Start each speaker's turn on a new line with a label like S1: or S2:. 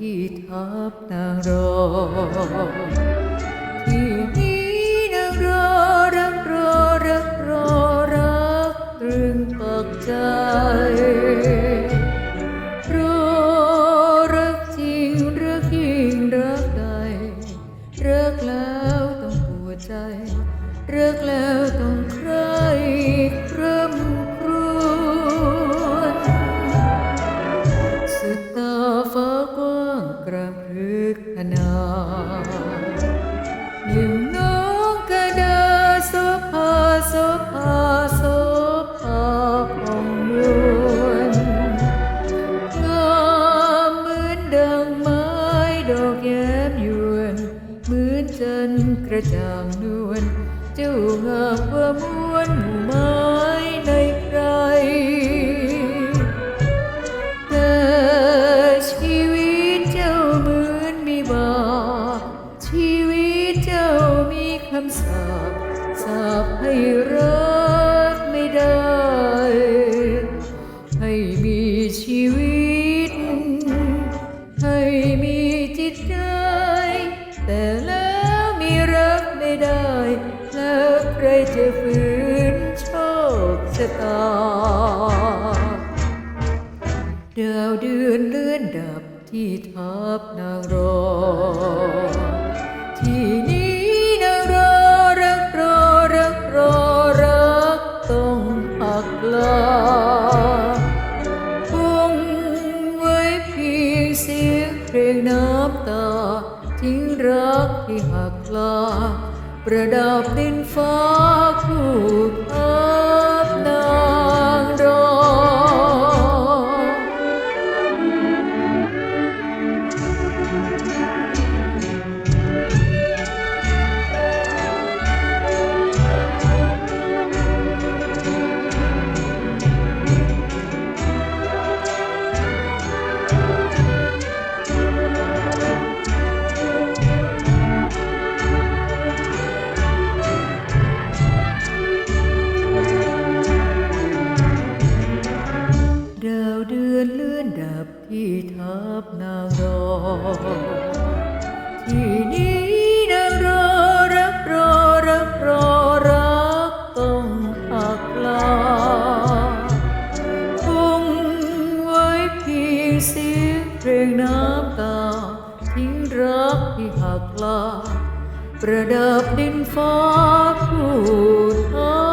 S1: ที่ทับนางรอที่นี้นางรอรักรอรักรอรักตรึงปักใจ จันทร์กระจ่างนวลเจ้างามกว่ามวลหมู่ไม้ในไพรแต่ชีวิตเจ้าเหมือนมีบาปชีวิตเจ้ามีคำสาปสาปให้รักไม่ได้ ให้มีชีวิต ให้มีจิตใจ รจะฝืนโชคชะตาดาวเดือนเลื่อนดับที่ทับนางรอ ที่นี้นางรอรักรอรักรอรักต้องหักลาคงไว้เพียงเสียงเพลงน้ำตาทิ้งรักที่หักลา ประดับดินฟ้าคู่ทับ เดือนเลื่อนดับที่ทับนางรอ ที่นี้นางรอรักรอรักรอรักต้องหักลาคงไว้เพียงเสียงเพลงน้ำตาทิ้งรักที่หักลาประดับดินฟ้าคู่